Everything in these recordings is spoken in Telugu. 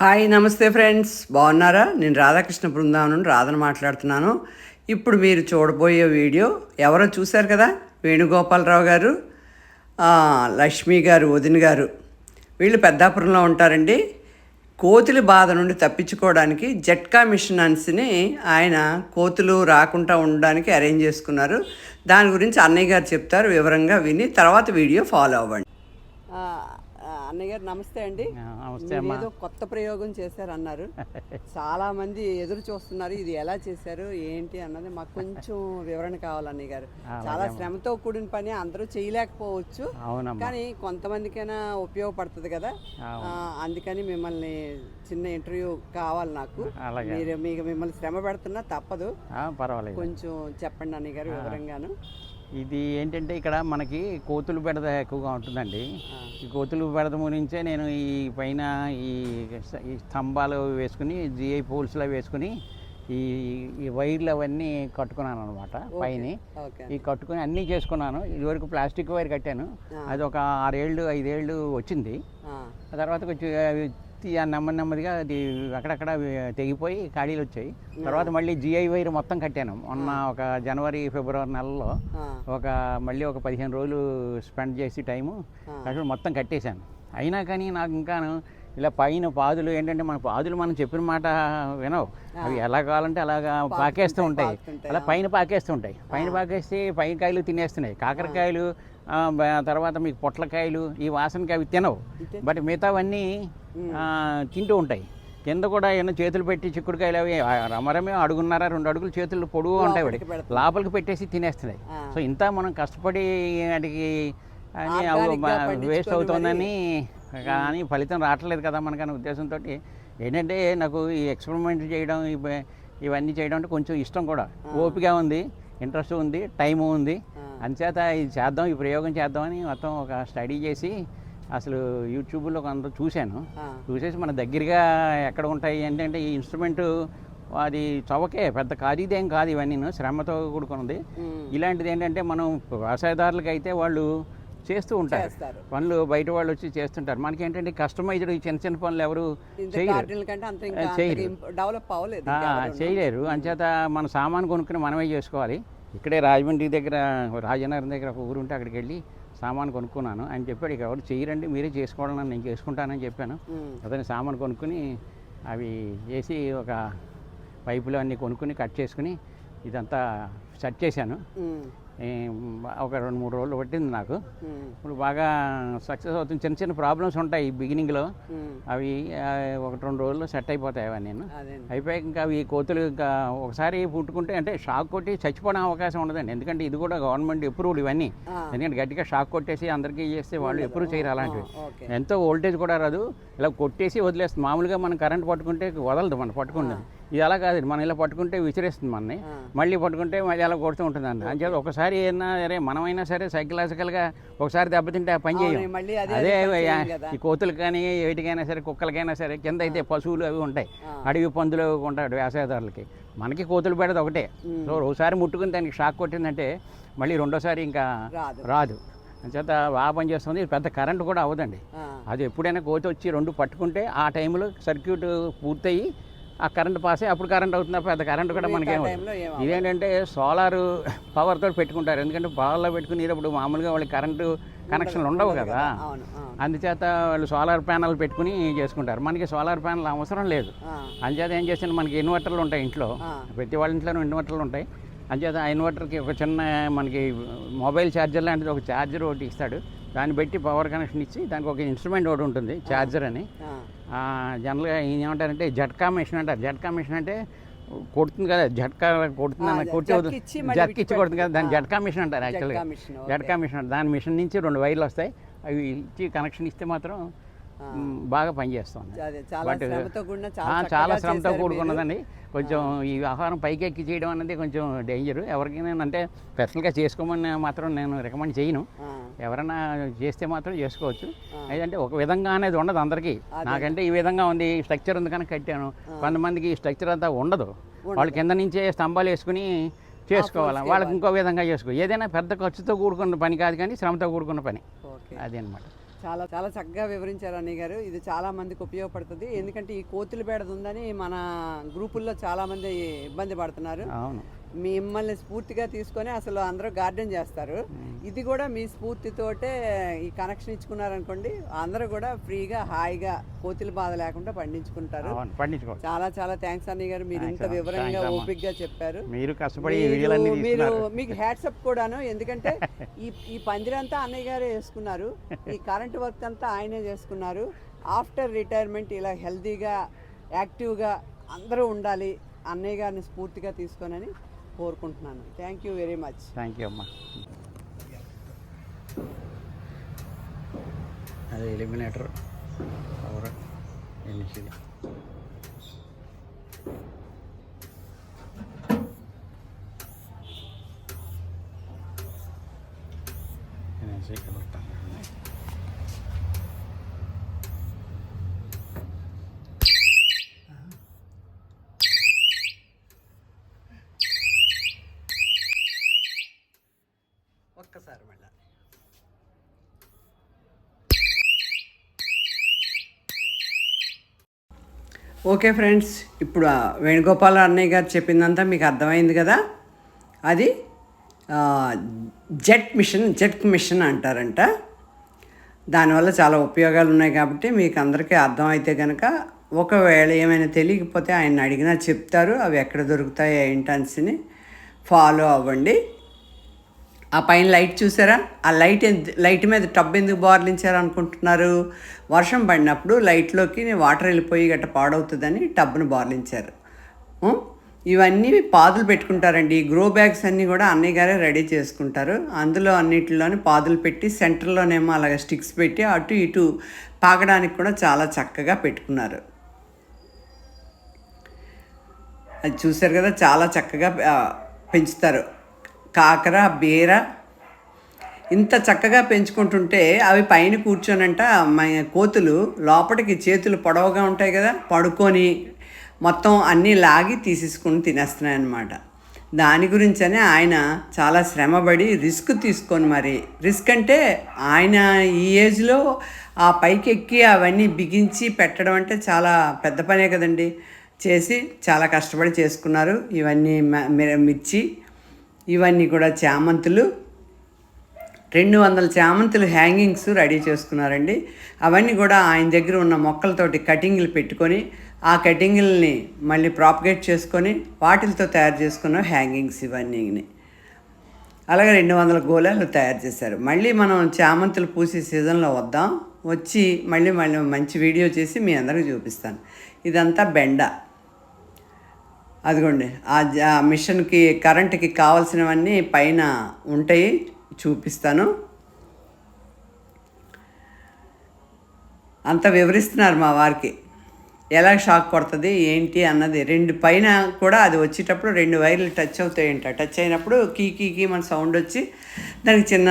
హాయ్ నమస్తే ఫ్రెండ్స్. బాగున్నారా? నేను రాధాకృష్ణ బృందావనం నుండి రాధను మాట్లాడుతున్నాను. ఇప్పుడు మీరు చూడబోయే వీడియో ఎవరో చూశారు కదా? వేణుగోపాలరావు గారు లక్ష్మి గారు వదిన గారు. వీళ్ళు పెద్దాపురంలో ఉంటారండి. కోతుల బాధ నుండి తప్పించుకోవడానికి జట్కా మిషనన్స్ని ఆయన కోతులు రాకుండా ఉండడానికి అరేంజ్ చేసుకున్నారు. దాని గురించి అన్నయ్య గారు చెప్తారు వివరంగా విని తర్వాత వీడియో ఫాలో అవ్వండి. అన్నయ్య గారు నమస్తే అండి. నమస్తే. ఏదో కొత్త ప్రయోగం చేశారన్నారు. చాలా మంది ఎదురు చూస్తున్నారు ఇది ఎలా చేశారు ఏంటి అన్నది మాకు కొంచెం వివరణ కావాలి అన్నయ్య గారు. చాలా శ్రమతో కూడిన పని అందరూ చేయలేకపోవచ్చు. కానీ కొంతమందికైనా ఉపయోగపడుతుంది కదా. అందుకని మిమ్మల్ని చిన్న ఇంటర్వ్యూ కావాలి నాకు. మీరు మీకు మిమ్మల్ని శ్రమ పెడుతున్నా తప్పదు. కొంచెం చెప్పండి అన్నయ్య గారు వివరంగాను. ఇది ఏంటంటే ఇక్కడ మనకి కోతులు బెడద ఎక్కువగా ఉంటుందండి. ఈ కోతులు బెడద గురించే నేను ఈ పైన ఈ స్తంభాలు వేసుకుని జిఐ పోల్స్లో వేసుకుని ఈ ఈ వైర్లు అవన్నీ కట్టుకున్నాను అనమాట పైన. ఈ కట్టుకుని అన్నీ చేసుకున్నాను. ఇదివరకు ప్లాస్టిక్ వైర్ కట్టాను. అది ఒక ఆరేళ్ళు ఐదేళ్ళు వచ్చింది. ఆ తర్వాత కొంచెం ఆ నెమ్మది నెమ్మదిగా అది అక్కడక్కడ తెగిపోయి ఖాళీలు వచ్చాయి. తర్వాత మళ్ళీ జిఐ వైర్ మొత్తం కట్టాను. మొన్న ఒక జనవరి ఫిబ్రవరి నెలలో ఒక మళ్ళీ ఒక పదిహేను రోజులు స్పెండ్ చేసి టైము. అక్కడ మొత్తం కట్టేశాను. అయినా కానీ నాకు ఇంకాను ఇలా పైన పాదులు ఏంటంటే మన పాదులు మనం చెప్పిన మాట వినవు. అవి ఎలా కావాలంటే అలాగా పాకేస్తూ ఉంటాయి. అలా పైన పాకేస్తూ ఉంటాయి. పైన పాకేస్తే పైన కాయలు తినేస్తున్నాయి. కాకరకాయలు తర్వాత మీకు పొట్లకాయలు ఈ వాసనకి అవి తినవు. బట్ మిగతావన్నీ తింటూ ఉంటాయి. కింద కూడా ఏమైనా చేతులు పెట్టి చిక్కుడుకాయలు అవి రమరమే అడుగున్నార రెండు అడుగులు చేతులు పొడుగు ఉంటాయి వాడికి. లోపలికి పెట్టేసి తినేస్తున్నాయి. సో ఇంత మనం కష్టపడి వాటికి అని వేస్ట్ అవుతుందని కానీ ఫలితం రావట్లేదు కదా మనకనే ఉద్దేశంతో. ఏంటంటే నాకు ఈ ఎక్స్పెరిమెంట్ చేయడం ఇవ- ఇవన్నీ చేయడం అంటే కొంచెం ఇష్టం కూడా. ఓపిక ఉంది ఇంట్రెస్ట్ ఉంది టైం ఉంది. అంచేత ఇది చేద్దాం ఈ ప్రయోగం చేద్దామని మొత్తం ఒక స్టడీ చేసి అసలు యూట్యూబ్లో కొంత చూశాను. చూసేసి మన దగ్గరగా ఎక్కడ ఉంటాయి ఏంటంటే ఈ ఇన్స్ట్రుమెంట్ అది చవకే పెద్ద ఖరీదేం కాదు ఇవన్నీ శ్రమతో కూడుకున్నది ఇలాంటిది ఏంటంటే మనం వ్యవసాయదారులకు అయితే వాళ్ళు చేస్తూ ఉంటారు. పనులు బయట వాళ్ళు వచ్చి చేస్తుంటారు. మనకి ఏంటంటే కస్టమైజ్డ్ ఈ చిన్న చిన్న పనులు ఎవరు ఎవరును. చేయలేరు. అంచేత మన సామాన్ కొనుక్కుని మనమే చేసుకోవాలి. ఇక్కడే రాజమండ్రి దగ్గర రాజనగరం దగ్గర ఒక ఊరు ఉంటే అక్కడికి వెళ్ళి సామాన్ కొనుక్కున్నాను. ఆయన చెప్పాడు ఇక ఎవరు చేయరండి మీరే చేసుకోవాలని నేను చేసుకుంటానని చెప్పాను. అతని సామాన్ కొనుక్కుని అవి వేసి ఒక పైపులు అన్నీ కొనుక్కుని కట్ చేసుకుని ఇదంతా సెట్ చేశాను. ఒక రెండు మూడు రోజులు పట్టింది నాకు. ఇప్పుడు బాగా సక్సెస్ అవుతుంది. చిన్న చిన్న ప్రాబ్లమ్స్ ఉంటాయి బిగినింగ్లో అవి ఒకటి రెండు రోజుల్లో సెట్ అయిపోతాయి అవన్నీ. అదేండి అయిపోయాక ఇంకా అవి కోతులు ఇంకా ఒకసారి పుట్టుకుంటే అంటే షాక్ కొట్టి చచ్చిపోవడం అవకాశం ఉండదండి. ఎందుకంటే ఇది కూడా గవర్నమెంట్ అప్రూవ్డ్ ఇవన్నీ. ఎందుకంటే గట్టిగా షాక్ కొట్టేసి అందరికీ చేస్తే వాళ్ళు ఎప్పుడు చేయరు అలాంటివి. ఎంతో వోల్టేజ్ కూడా రాదు. ఇలా కొట్టేసి వదిలేస్తుంది మామూలుగా మనం కరెంట్ పట్టుకుంటే వదలదు మనం పట్టుకుంటుంది ఇది అలా కాదు మనం ఇలా పట్టుకుంటే విసిరేస్తుంది మనని. మళ్ళీ పట్టుకుంటే మళ్ళీ అలా కొడుతూ ఉంటుంది అండి అంచేత ఒకసారి ఏదైనా సరే మనమైనా సరే సైకలాజికల్గా ఒకసారి దెబ్బతింటే ఆ పని చేయం అదే. ఈ కోతులకు కానీ వేటికైనా సరే కుక్కలకైనా సరే కింద అయితే పశువులు అవి ఉంటాయి. అడవి పందులు అవి ఉంటాడు వ్యవసాయదారులకి మనకి కోతులు పెడదు ఒకటే. సో ఒకసారి ముట్టుకుని దానికి షాక్ కొట్టిందంటే మళ్ళీ రెండోసారి ఇంకా రాదు. అంచేత బాగా పనిచేస్తుంది పెద్ద కరెంట్ కూడా అవ్వదండి. అది ఎప్పుడైనా కోతి వచ్చి రెండు పట్టుకుంటే ఆ టైంలో సర్క్యూట్ పూర్తయి ఆ కరెంట్ పాస్ అయ్యి అప్పుడు కరెంట్ అవుతుంది? పెద్ద కరెంట్ కూడా మనకేం. ఇదేంటంటే సోలార్ పవర్తో పెట్టుకుంటారు. ఎందుకంటే పవర్లో పెట్టుకునేటప్పుడు మామూలుగా వాళ్ళకి కరెంటు కనెక్షన్లు ఉండవు కదా. అందుచేత వాళ్ళు సోలార్ ప్యానల్ పెట్టుకుని చేసుకుంటారు. మనకి సోలార్ ప్యానల్ అవసరం లేదు. ఆ, అంచేత ఏం చేసిన మనకి ఇన్వర్టర్లు ఉంటాయి ఇంట్లో. ప్రతి వాళ్ళ ఇంట్లోనూ ఇన్వర్టర్లు ఉంటాయి. అంచేత ఆ ఇన్వర్టర్కి ఒక చిన్న మనకి మొబైల్ ఛార్జర్ లాంటిది ఒక ఛార్జర్ ఒకటి ఇస్తాడు. దాన్ని బట్టి పవర్ కనెక్షన్ ఇచ్చి దానికి ఒక ఇన్స్ట్రుమెంట్ ఒకటి ఉంటుంది ఛార్జర్ అని. జనరల్గా ఈయన ఏమంటారంటే జట్కా మిషన్ అంటారు జట్కా మిషన్ అంటే కొడుతుంది కదా జట్కా కొడుతుంది అని కొట్టి జట్కి ఇచ్చి కొడుతుంది కదా దాన్ని ఆ. జట్కా మిషన్ అంటారు యాక్చువల్గా. జట్కా మిషన్. దాని మిషన్ నుంచి రెండు వైర్లు వస్తాయి అవి ఇచ్చి కనెక్షన్ ఇస్తే మాత్రం బాగా పనిచేస్తుంది. చాలా శ్రమతో కూడుకున్నదండి. కొంచెం ఈ ఆహారం పైకి ఎక్కి చేయడం అనేది కొంచెం డేంజర్ ఎవరికైనా అంటే స్పెషల్గా చేసుకోమని మాత్రం నేను రికమెండ్ చేయను. ఎవరైనా చేస్తే మాత్రం చేసుకోవచ్చు. అయితే ఒక విధంగా అనేది ఉండదు అందరికీ. నాకంటే ఈ విధంగా ఉంది ఈ స్ట్రక్చర్ ఉంది కనుక కట్టాను. కొంతమందికి ఈ స్ట్రక్చర్ అంతా ఉండదు. వాళ్ళు కింద నుంచే స్తంభాలు వేసుకుని చేసుకోవాలి. వాళ్ళకి ఇంకో విధంగా చేసుకో. ఏదైనా పెద్ద ఖర్చుతో కూడుకున్న పని కాదు కానీ శ్రమతో కూడుకున్న పని. అది అనమాట చాలా చాలా చక్కగా వివరించారు అన్నయ్య గారు. ఇది చాలా మందికి ఉపయోగపడుతుంది. ఎందుకంటే ఈ కోతులు బేడది ఉందని మన గ్రూపుల్లో చాలా మంది ఇబ్బంది పడుతున్నారు. అవును. మిమ్మల్ని స్ఫూర్తిగా తీసుకొని అసలు అందరూ గార్డెన్ చేస్తారు. ఇది కూడా మీ స్ఫూర్తితోటే ఈ కనెక్షన్ ఇచ్చుకున్నారనుకోండి అందరూ కూడా ఫ్రీగా హాయిగా కోతుల బాధ లేకుండా పండించుకుంటారు. చాలా చాలా థ్యాంక్స్ అన్నయ్య గారు మీరు ఇంత. వివరంగా. ఓపిక్గా చెప్పారు. మీరు కష్టపడి మీరు- మీకు హ్యాట్సప్ కూడాను ఎందుకంటే ఈ ఈ పందిరంతా అన్నయ్య గారే వేసుకున్నారు ఈ కరెంట్ వర్క్ అంతా ఆయనే చేసుకున్నారు. ఆఫ్టర్ రిటైర్మెంట్ ఇలా హెల్తీగా యాక్టివ్గా అందరూ ఉండాలి అన్నయ్య గారిని స్ఫూర్తిగా తీసుకోనని కోరుకుంటున్నాను. Thank you very much thank you అమ్మా. అది ఎలిమినేటర్ పవర్ ఎన్నిసిది ఇక్కడ పెట్టాలి ఒక్కసారి మళ్ళీ ఓకే ఫ్రెండ్స్ ఇప్పుడు వేణుగోపాల్ వేణుగోపాల అన్నయ్య గారు చెప్పిందంతా మీకు అర్థమైంది కదా? అది జెట్ మిషన్ జెట్ మిషన్ అంటారంట. దానివల్ల చాలా ఉపయోగాలు ఉన్నాయి కాబట్టి మీకు అందరికీ అర్థమైతే కనుక ఒకవేళ ఏమైనా తెలియకపోతే ఆయన అడిగినా చెప్తారు అవి ఎక్కడ దొరుకుతాయి ఏంటన్సిని ఫాలో అవ్వండి. ఆ పైన లైట్ చూసారా? ఆ లైట్ లైట్ మీద టబ్ ఎందుకు బార్లించారు అనుకుంటున్నారు? వర్షం పడినప్పుడు లైట్లోకి వాటర్ వెళ్ళిపోయి గట్ట పాడవుతుందని టబ్ను బార్లించారు. ఇవన్నీ పాదులు పెట్టుకుంటారండి. ఈ గ్రో బ్యాగ్స్ అన్నీ కూడా అన్నయ్య గారే రెడీ చేసుకుంటారు. అందులో అన్నిటిలోని పాదులు పెట్టి సెంటర్లోనేమో అలాగ స్టిక్స్ పెట్టి అటు ఇటు పాకడానికి కూడా చాలా చక్కగా పెట్టుకున్నారు. అది చూశారు కదా? చాలా చక్కగా పెంచుతారు. కాకర బీర ఇంత చక్కగా పెంచుకుంటుంటే అవి పైన కూర్చొనంట మా కోతులు లోపలికి చేతులు పొడవుగా ఉంటాయి కదా పడుకొని మొత్తం అన్నీ లాగి తీసేసుకుని తినేస్తున్నాయి అన్నమాట దాని గురించనే ఆయన చాలా శ్రమపడి రిస్క్ తీసుకొని మరి రిస్క్ అంటే ఆయన ఈ ఏజ్లో ఆ పైకి ఎక్కి అవన్నీ బిగించి పెట్టడం అంటే చాలా పెద్ద పనే కదండి. చేసి చాలా కష్టపడి చేసుకున్నారు. ఇవన్నీ మిర్చి ఇవన్నీ కూడా చామంతులు. రెండు వందల చామంతులు హ్యాంగింగ్స్ రెడీ చేసుకున్నారండి. అవన్నీ కూడా ఆయన దగ్గర ఉన్న మొక్కలతోటి కటింగ్లు పెట్టుకొని ఆ కటింగ్లని మళ్ళీ ప్రాపగేట్ చేసుకొని వాటిలతో తయారు చేసుకున్న హ్యాంగింగ్స్ ఇవన్నీ అలాగే రెండు వందల గోళాలు తయారు చేశారు. మళ్ళీ మనం చామంతులు పూసే సీజన్లో వద్దాం. వచ్చి మళ్ళీ మళ్ళీ మంచి వీడియో చేసి మీ అందరికి చూపిస్తాను. ఇదంతా బెండ. అదిగోండి ఆ మిషన్కి కరెంట్కి కావాల్సినవన్నీ పైన ఉంటాయి చూపిస్తాను. అంత వివరిస్తున్నారు మా వారికి. ఎలా షాక్ కొడుతుంది ఏంటి అన్నది. రెండు పైన కూడా అది వచ్చేటప్పుడు రెండు వైర్లు టచ్ అవుతాయంట. టచ్ అయినప్పుడు కీ కీ కీ మన సౌండ్ వచ్చి దానికి చిన్న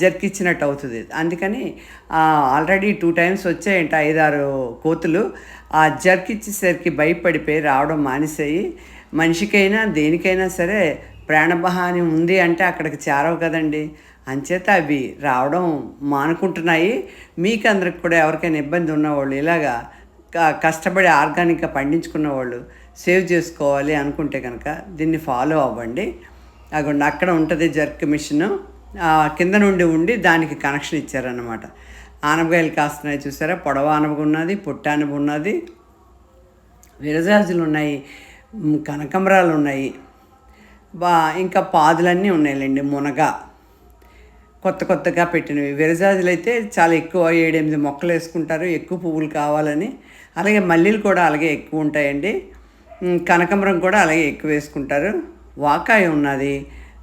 జర్క్ ఇచ్చినట్టు అవుతుంది. అందుకని ఆల్రెడీ టూ టైమ్స్ వచ్చాయంట ఐదారు కోతులు. ఆ జర్క్ ఇచ్చేసరికి భయపడిపోయి రావడం మానేసాయి. మనిషికైనా దేనికైనా సరే ప్రాణభహాని ఉంది అంటే అక్కడికి చేరవు కదండి. అంచేత అవి రావడం మానుకుంటున్నాయి. మీకు అందరికి కూడా ఎవరికైనా ఇబ్బంది ఉన్నవాళ్ళు ఇలాగా కష్టపడి ఆర్గానిక్గా పండించుకున్న వాళ్ళు సేవ్ చేసుకోవాలి అనుకుంటే కనుక దీన్ని ఫాలో అవ్వండి. అగోండి అక్కడ ఉంటుంది జర్క్ మిషన్. కింద నుండి ఉండి దానికి కనెక్షన్ ఇచ్చారనమాట ఆనపకాయలు కాస్తున్నాయి చూసారా? పొడవ ఆనప ఉన్నది పుట్ట ఆనప ఉన్నది. విరజాజులు ఉన్నాయి కనకంబరాలు ఉన్నాయి బా ఇంకా పాదులన్నీ ఉన్నాయిలేండి మునగ. కొత్త కొత్తగా పెట్టినవి. విరజాజులు అయితే చాలా ఎక్కువ ఏడెనిమిది మొక్కలు వేసుకుంటారు ఎక్కువ పువ్వులు కావాలని. అలాగే మల్లెలు కూడా అలాగే ఎక్కువ ఉంటాయండి. కనకమరం కనకాంబరం కూడా అలాగే ఎక్కువ వేసుకుంటారు. వాకాయ ఉన్నది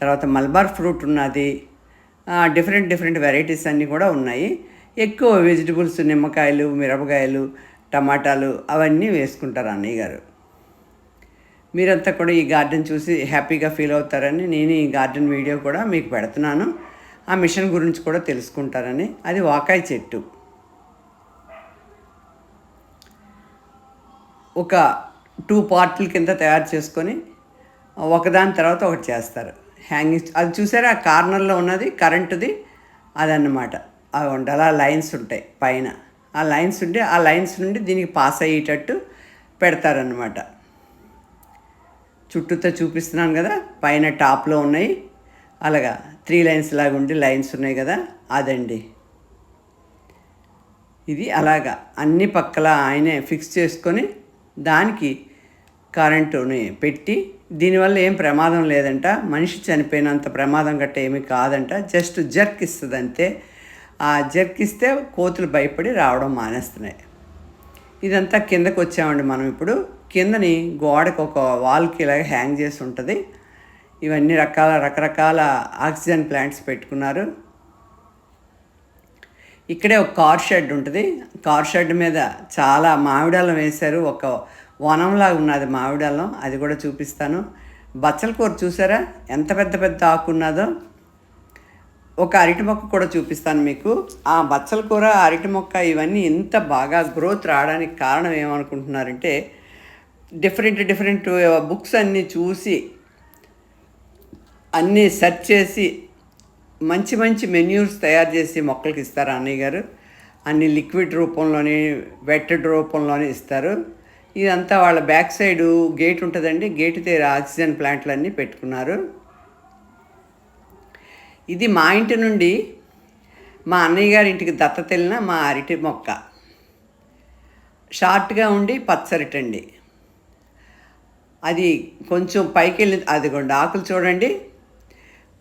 తర్వాత మల్బార్ ఫ్రూట్ ఉన్నది. డిఫరెంట్ డిఫరెంట్ వెరైటీస్ అన్నీ కూడా ఉన్నాయి. ఎక్కువ వెజిటబుల్స్ నిమ్మకాయలు మిరపకాయలు టమాటాలు అవన్నీ వేసుకుంటారు అన్నయ్య గారు. మీరంతా కూడా ఈ గార్డెన్ చూసి హ్యాపీగా ఫీల్ అవుతారని నేను ఈ గార్డెన్ వీడియో కూడా మీకు పెడుతున్నాను. ఆ మిషన్ గురించి కూడా తెలుసుకుంటారని. అది వాకాయ చెట్టు. ఒక టూ పార్ట్ల కింద తయారు చేసుకొని ఒకదాని తర్వాత ఒకటి చేస్తారు. హ్యాంగింగ్ అది చూసారా? ఆ కార్నర్లో ఉన్నది కరెంటుది అదన్నమాట. అవి ఉండాలి ఆ లైన్స్ ఉంటాయి పైన. ఆ లైన్స్ ఉంటే ఆ లైన్స్ నుండి దీనికి పాస్ అయ్యేటట్టు పెడతారనమాట చుట్టూతో చూపిస్తున్నాను కదా పైన టాప్లో ఉన్నాయి. అలాగా త్రీ లైన్స్ లాగా ఉండి లైన్స్ ఉన్నాయి కదా అదండి. ఇది అలాగా అన్ని పక్కల ఆయనే ఫిక్స్ చేసుకొని దానికి కరెంటుని పెట్టి దీనివల్ల ఏం ప్రమాదం లేదంట. మనిషి చనిపోయినంత ప్రమాదం గట్ట ఏమీ కాదంట. జస్ట్ జర్క్ ఇస్తుంది అంతే ఆ జర్క్ ఇస్తే కోతులు భయపడి రావడం మానేస్తున్నాయి. ఇదంతా కిందకు వచ్చామండి మనం ఇప్పుడు. కిందని గోడకు ఒక వాల్కి ఇలాగ హ్యాంగ్ చేసి ఉంటుంది. ఇవన్నీ రకాల రకరకాల ఆక్సిజన్ ప్లాంట్స్ పెట్టుకున్నారు. ఇక్కడే ఒక కార్ షెడ్ ఉంటుంది. కార్ షెడ్ మీద చాలా మామిడాలం వేశారు. ఒక వనంలాగా ఉన్నది మామిడాలం అది కూడా చూపిస్తాను. బచ్చల కూర చూసారా? ఎంత పెద్ద పెద్ద ఆకు ఉన్నదో. ఒక అరటి మొక్క కూడా చూపిస్తాను మీకు. ఆ బచ్చల కూర అరటి మొక్క ఇవన్నీ ఇంత బాగా గ్రోత్ రావడానికి కారణం ఏమనుకుంటున్నారంటే డిఫరెంట్ డిఫరెంట్ బుక్స్ అన్నీ చూసి అన్నీ సెర్చ్ చేసి మంచి మంచి మెన్యూస్ తయారు చేసి మొక్కలకి ఇస్తారు అన్నయ్య గారు? అన్ని లిక్విడ్ రూపంలోని వెట్టెడ్ రూపంలోనే ఇస్తారు. ఇదంతా వాళ్ళ బ్యాక్ సైడు గేట్ ఉంటుందండి. గేట్ తీర ఆక్సిజన్ ప్లాంట్లన్నీ పెట్టుకున్నారు. ఇది మా ఇంటి నుండి మా అన్నయ్య గారి ఇంటికి దత్తత వెళ్ళిన మా అరటి మొక్క. షార్ట్గా ఉండి పచ్చరిటండి. అది కొంచెం పైకి వెళ్ళి అదిగోండి ఆకులు చూడండి.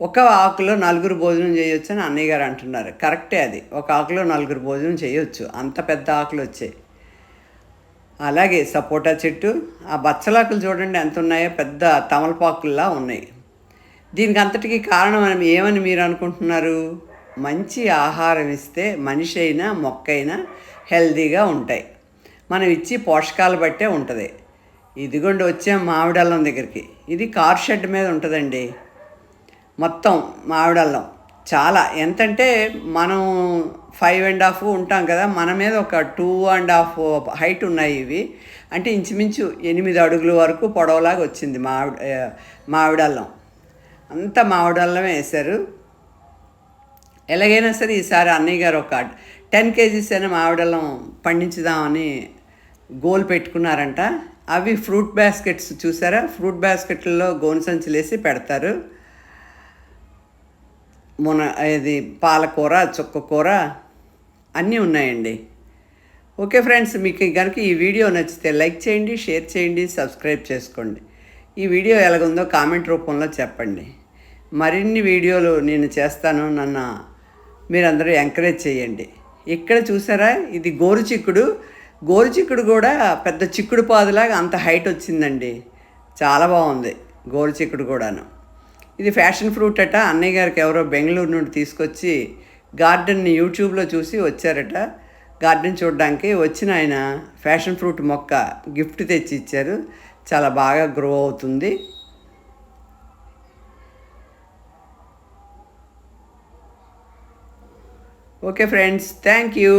ఒక ఆకులో నలుగురు భోజనం చేయొచ్చు అని అన్నయ్య గారు అంటున్నారు. కరెక్టే అది. ఒక ఆకులో నలుగురు భోజనం చేయొచ్చు. అంత పెద్ద ఆకులు వచ్చాయి. అలాగే సపోటా చెట్టు. ఆ బచ్చలాకులు చూడండి ఎంత ఉన్నాయో పెద్ద తమలపాకుల్లా ఉన్నాయి. దీనికి అంతటికి కారణం అని ఏమని మీరు అనుకుంటున్నారు? మంచి ఆహారం ఇస్తే మనిషి అయినా మొక్క అయినా హెల్దీగా ఉంటాయి. మనం ఇచ్చి పోషకాలు బట్టే ఉంటుంది. ఇదిగోండి వచ్చే మామిడల్లం దగ్గరికి. ఇది కార్ షెడ్ మీద ఉంటుందండి. మొత్తం మామిడల్లం చాలా. ఎంతంటే మనం ఫైవ్ అండ్ హాఫ్ ఉంటాం కదా మన మీద ఒక టూ అండ్ హాఫ్ హైట్ ఉన్నాయి ఇవి. అంటే ఇంచుమించు ఎనిమిది అడుగుల వరకు పొడవలాగా వచ్చింది మావిడ మావిడల్లం అంత మామిడల్లమే వేశారు. ఎలాగైనా సరే ఈసారి అన్నయ్య గారు ఒక టెన్ కేజీస్ అయినా మావిడల్లం పండించుదామని గోల్ పెట్టుకున్నారంట. అవి ఫ్రూట్ బాస్కెట్స్ చూసారా? ఫ్రూట్ బాస్కెట్లలో గోను సంచులు వేసి పెడతారు. మున ఇది పాలకూర చుక్కకూర అన్నీ ఉన్నాయండి. ఓకే ఫ్రెండ్స్ మీకు కనుక ఈ వీడియో నచ్చితే లైక్ చేయండి షేర్ చేయండి సబ్స్క్రైబ్ చేసుకోండి. ఈ వీడియో ఎలాగుందో కామెంట్ రూపంలో చెప్పండి. మరిన్ని వీడియోలు నేను చేస్తాను నన్ను మీరందరూ ఎంకరేజ్ చేయండి. ఇక్కడ చూసారా ఇది గోరు చిక్కుడు. గోరు చిక్కుడు కూడా పెద్ద చిక్కుడు పాదులాగా అంత హైట్ వచ్చిందండి. చాలా బాగుంది గోరు చిక్కుడు కూడాను. ఇది ఫ్యాషన్ ఫ్రూట్ అట. అన్నయ్య గారికి ఎవరో బెంగళూరు నుండి తీసుకొచ్చి గార్డెన్ని యూట్యూబ్లో చూసి వచ్చారట. గార్డెన్ చూడడానికి వచ్చిన ఆయన ఫ్యాషన్ ఫ్రూట్ మొక్క గిఫ్ట్ తెచ్చి ఇచ్చారు. చాలా బాగా గ్రో అవుతుంది. Okay friends thank you.